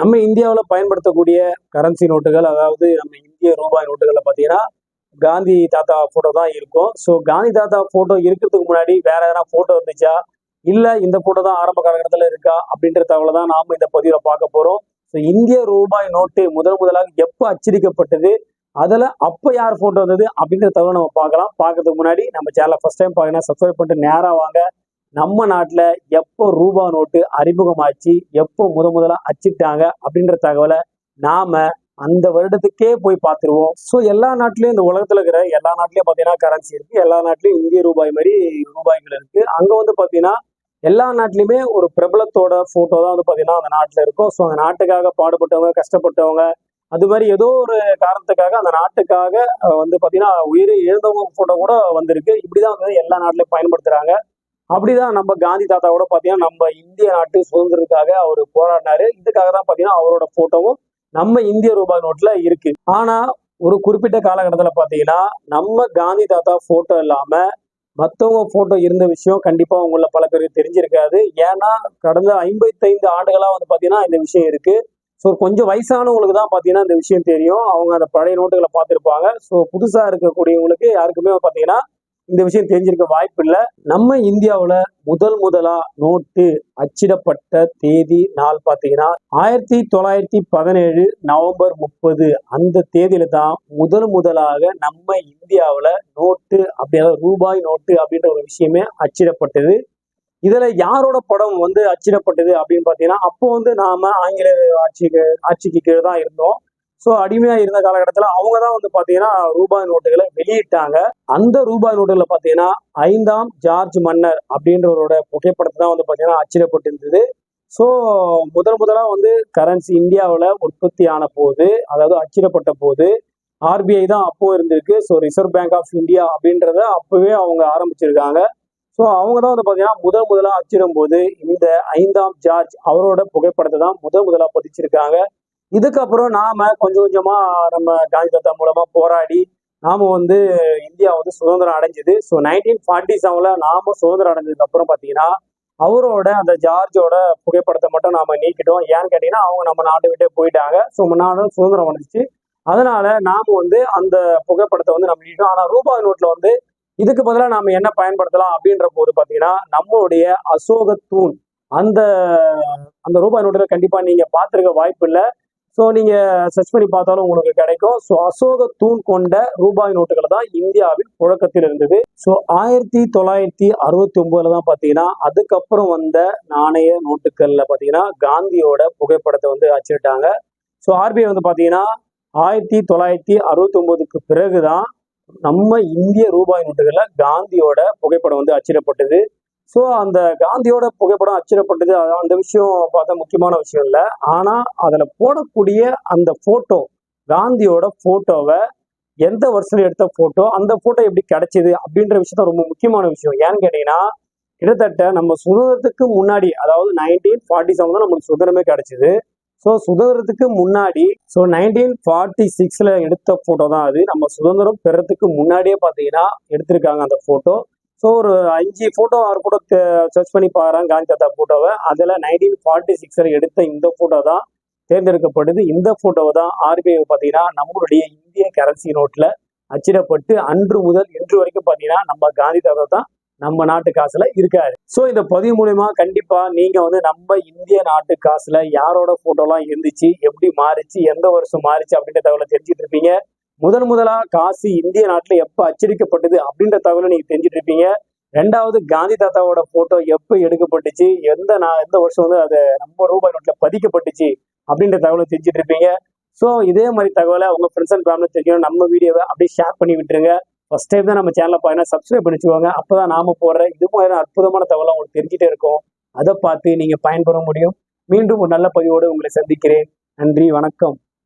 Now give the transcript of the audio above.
நம்ம இந்தியாவில் பயன்படுத்தக்கூடிய கரன்சி நோட்டுகள் அதாவது நம்ம இந்திய ரூபாய் நோட்டுகளில் பார்த்தீங்கன்னா காந்தி தாத்தா ஃபோட்டோ தான் இருக்கும். ஸோ காந்தி தாத்தா ஃபோட்டோ இருக்கிறதுக்கு முன்னாடி வேற எதனா ஃபோட்டோ இருந்துச்சா? இல்லை இந்த ஃபோட்டோ தான் ஆரம்ப காலகட்டத்தில் இருக்கா? அப்படின்ற தகவலை தான் நாம இந்த பதிவில் பார்க்க போகிறோம் ஸோ இந்திய ரூபாய் நோட்டு முதல் முதலாக எப்போ அச்சடிக்கப்பட்டது? அதில் அப்போ யார் ஃபோட்டோ வந்தது? அப்படின்ற தகவலை நம்ம பார்க்கலாம். பார்க்கறதுக்கு முன்னாடி நம்ம சேனலை ஃபர்ஸ்ட் டைம் பார்க்கணும் சப்ஸ்கிரைப் பண்ணிட்டு நேராக வாங்க. நம்ம நாட்டில் எப்போ ரூபா நோட்டு அறிமுகமாச்சு எப்போ முத முதலாக அச்சிட்டாங்க அப்படின்ற தகவலை நாம அந்த வருடத்துக்கே போய் பார்த்துருவோம். ஸோ எல்லா நாட்டிலையும் இந்த உலகத்தில் இருக்கிற எல்லா நாட்டிலையும் பார்த்தீங்கன்னா கரன்சி இருக்கு. எல்லா நாட்டிலையும் இந்திய ரூபாய் மாதிரி ரூபாய்கள் இருக்கு. அங்கே வந்து பார்த்தீங்கன்னா எல்லா நாட்டிலையுமே ஒரு பிரபலத்தோட ஃபோட்டோ தான் வந்து பார்த்தீங்கன்னா அந்த நாட்டில் இருக்கும். ஸோ அந்த நாட்டுக்காக பாடுபட்டவங்க கஷ்டப்பட்டவங்க அது மாதிரி ஏதோ ஒரு காரணத்துக்காக அந்த நாட்டுக்காக வந்து பார்த்தீங்கன்னா உயிரை எழுந்தவங்க ஃபோட்டோ கூட வந்திருக்கு. இப்படிதான் வந்து எல்லா நாட்டிலையும் பயன்படுத்துகிறாங்க அப்படிதான் நம்ம காந்தி தாத்தாவோட பார்த்தீங்கன்னா நம்ம இந்திய நாட்டு சுதந்திரத்துக்காக அவர் போராடினாரு. இதுக்காக தான் பார்த்தீங்கன்னா அவரோட போட்டோவும் நம்ம இந்திய ரூபாய் நோட்ல இருக்கு. ஆனா ஒரு குறிப்பிட்ட காலகட்டத்தில் பார்த்தீங்கன்னா நம்ம காந்தி தாத்தா போட்டோ இல்லாம மற்றவங்க போட்டோ இருந்த விஷயம் கண்டிப்பா உங்கள பல பேருக்கு தெரிஞ்சிருக்காது. ஏன்னா கடந்த ஐம்பத்தைந்து ஆண்டுகளா வந்து பார்த்தீங்கன்னா இந்த விஷயம் இருக்கு. ஸோ கொஞ்சம் வயசானவங்களுக்கு தான் பார்த்தீங்கன்னா இந்த விஷயம் தெரியும். அவங்க அந்த பழைய நோட்டுகளை பார்த்துருப்பாங்க. ஸோ புதுசா இருக்கக்கூடியவங்களுக்கு யாருக்குமே பார்த்தீங்கன்னா இந்த விஷயம் தெரிஞ்சிருக்க வாய்ப்பு இல்லை நம்ம இந்தியாவில் முதல் முதலா நோட்டு அச்சிடப்பட்ட தேதி நாள் பார்த்தீங்கன்னா ஆயிரத்தி தொள்ளாயிரத்தி பதினேழு நவம்பர் முப்பது. அந்த தேதியில தான் முதல் முதலாக நம்ம இந்தியாவில் நோட்டு அப்படியாவது ரூபாய் நோட்டு அப்படின்ற ஒரு விஷயமே அச்சிடப்பட்டது. இதுல யாரோட படம் வந்து அச்சிடப்பட்டது அப்படின்னு பார்த்தீங்கன்னா அப்போ வந்து நாம ஆங்கில ஆட்சிக்கு ஆட்சிக்கு கீழே தான் இருந்தோம். ஸோ அடிமையா இருந்த காலகட்டத்தில் அவங்க தான் வந்து பார்த்தீங்கன்னா ரூபாய் நோட்டுகளை வெளியிட்டாங்க. அந்த ரூபாய் நோட்டுகளை பார்த்தீங்கன்னா ஐந்தாம் ஜார்ஜ் மன்னர் அப்படின்றவரோட புகைப்படத்தை தான் வந்து பார்த்தீங்கன்னா அச்சிடப்பட்டிருந்தது ஸோ முதல் முதலாக வந்து கரன்சி இந்தியாவில் உற்பத்தி ஆன போது அதாவது அச்சிடப்பட்ட போது ஆர்பிஐ தான் அப்போ இருந்திருக்கு. So reserve bank of India அப்படின்றத அப்பவே அவங்க ஆரம்பிச்சிருக்காங்க. ஸோ அவங்க தான் வந்து பார்த்தீங்கன்னா முதல் முதலாக அச்சிடும் போது இந்த ஐந்தாம் ஜார்ஜ் அவரோட புகைப்படத்தை தான் முதல் முதலாக பதிச்சிருக்காங்க. இதுக்கப்புறம் நாம கொஞ்சம் கொஞ்சமா நம்ம காந்தி தாத்தா மூலமா போராடி நாம வந்து இந்தியா வந்து சுதந்திரம் அடைஞ்சது. ஸோ நைன்டீன் ஃபார்ட்டி செவன்ல நாம சுதந்திரம் அடைஞ்சதுக்கு அப்புறம் பார்த்தீங்கன்னா அவரோட அந்த ஜார்ஜோட புகைப்படத்தை மட்டும் நாம நீக்கிட்டோம். ஏன்னு கேட்டீங்கன்னா அவங்க நம்ம நாட்டை விட்டே போயிட்டாங்க. ஸோ முன்னாலும் சுதந்திரம் வந்துச்சு அதனால நாம வந்து அந்த புகைப்படத்தை வந்து நம்ம நீக்கிட்டோம். ஆனா ரூபாய் நோட்ல வந்து இதுக்கு பதிலாக நாம என்ன பயன்படுத்தலாம் அப்படின்ற போது பாத்தீங்கன்னா நம்மளுடைய அசோக தூண் அந்த அந்த ரூபாய் நோட்டில் கண்டிப்பா நீங்க பார்த்துருக்க வாய்ப்பு இல்லை. ஸோ நீங்கள் சர்ச் பண்ணி பார்த்தாலும் உங்களுக்கு கிடைக்கும். ஸோ அசோக தூண் கொண்ட ரூபாய் நோட்டுகள் தான் இந்தியாவில் புழக்கத்தில் இருந்தது. ஸோ ஆயிரத்தி தொள்ளாயிரத்தி அறுபத்தி ஒன்பதுல தான் பார்த்தீங்கன்னா அதுக்கப்புறம் வந்த நாணய நோட்டுகளில் பார்த்தீங்கன்னா காந்தியோட புகைப்படத்தை வந்து அச்சிட்டாங்க. ஸோ ஆர்பிஐ வந்து பார்த்தீங்கன்னா ஆயிரத்தி தொள்ளாயிரத்தி அறுபத்தி ஒன்பதுக்கு பிறகுதான் நம்ம இந்திய ரூபாய் நோட்டுகளில் காந்தியோட புகைப்படம் வந்து அச்சிடப்பட்டது. ஸோ அந்த காந்தியோட புகைப்படம் அச்சிடப்பட்டது அது- அந்த விஷயம் பார்த்தா முக்கியமான விஷயம் இல்லை. ஆனால் அதில் போடக்கூடிய அந்த ஃபோட்டோ காந்தியோட ஃபோட்டோவை எந்த வருஷத்துல எடுத்த ஃபோட்டோ அந்த ஃபோட்டோ எப்படி கிடைச்சிது அப்படின்ற விஷயம் ரொம்ப முக்கியமான விஷயம். ஏன்னு கேட்டீங்கன்னா கிட்டத்தட்ட நம்ம சுதந்திரத்துக்கு முன்னாடி அதாவது நைன்டீன் ஃபார்ட்டி செவன் தான் நமக்கு சுதந்திரமே கிடைச்சிது. ஸோ சுதந்திரத்துக்கு முன்னாடி ஸோ நைன்டீன் ஃபார்ட்டி சிக்ஸ்ல எடுத்த ஃபோட்டோ தான் அது. நம்ம சுதந்திரம் பெறத்துக்கு முன்னாடியே பார்த்தீங்கன்னா எடுத்திருக்காங்க அந்த ஃபோட்டோ ஸோ ஒரு அஞ்சு ஃபோட்டோ ஆறு ஃபோட்டோ சர்ச் பண்ணி பாக்குறாங்க காந்தி தாத்தா ஃபோட்டோவை அதில் நைன்டீன் ஃபார்ட்டி சிக்ஸில் எடுத்த இந்த ஃபோட்டோ தான் தேர்ந்தெடுக்கப்படுது. இந்த ஃபோட்டோவை தான் ஆர்பிஐ பார்த்தீங்கன்னா நம்மளுடைய இந்திய கரன்சி நோட்டில் அச்சிடப்பட்டு அன்று முதல் இன்று வரைக்கும் பார்த்தீங்கன்னா நம்ம காந்தி தாத்தா தான் நம்ம நாட்டு காசுல இருக்காரு. ஸோ இந்த பதிவு மூலயமா கண்டிப்பா நீங்க வந்து நம்ம இந்திய நாட்டு காசுல யாரோட போட்டோலாம் இருந்துச்சு எப்படி மாறிச்சு எந்த வருஷம் மாறிச்சு அப்படின்ற தகவலை தெரிஞ்சுட்டு இருப்பீங்க. முதன் முதலா காசு இந்திய நாட்டுல எப்ப அச்சடிக்கப்பட்டது அப்படின்ற தகவலை நீங்க தெரிஞ்சுட்டு இருப்பீங்க. ரெண்டாவது காந்தி தாத்தாவோட போட்டோ எப்ப எடுக்கப்பட்டுச்சு? எந்த நான் எந்த வருஷம் வந்து அது நம்ம ரூபாய் நோட்ல பதிக்கப்பட்டுச்சு? அப்படின்ற தகவலை தெரிஞ்சுட்டு இருப்பீங்க. ஸோ இதே மாதிரி தகவலை உங்க ஃப்ரெண்ட்ஸ் அண்ட் ஃபேமிலி தெரியும் நம்ம வீடியோவை அப்படியே ஷேர் பண்ணி விட்டுருங்க. ஃபர்ஸ்ட் டைம் தான் நம்ம சேனலை பார்த்தீங்கன்னா சப்ஸ்கிரைப் பண்ணிச்சுக்கோங்க அப்போ தான் நாம போடுற இது மாதிரி அற்புதமான தகவலை உங்களுக்கு தெரிஞ்சுட்டே இருக்கும். அதை பார்த்து நீங்க பயன்பெற முடியும். மீண்டும் ஒரு நல்ல பதிவோடு உங்களை சந்திக்கிறேன். நன்றி வணக்கம்.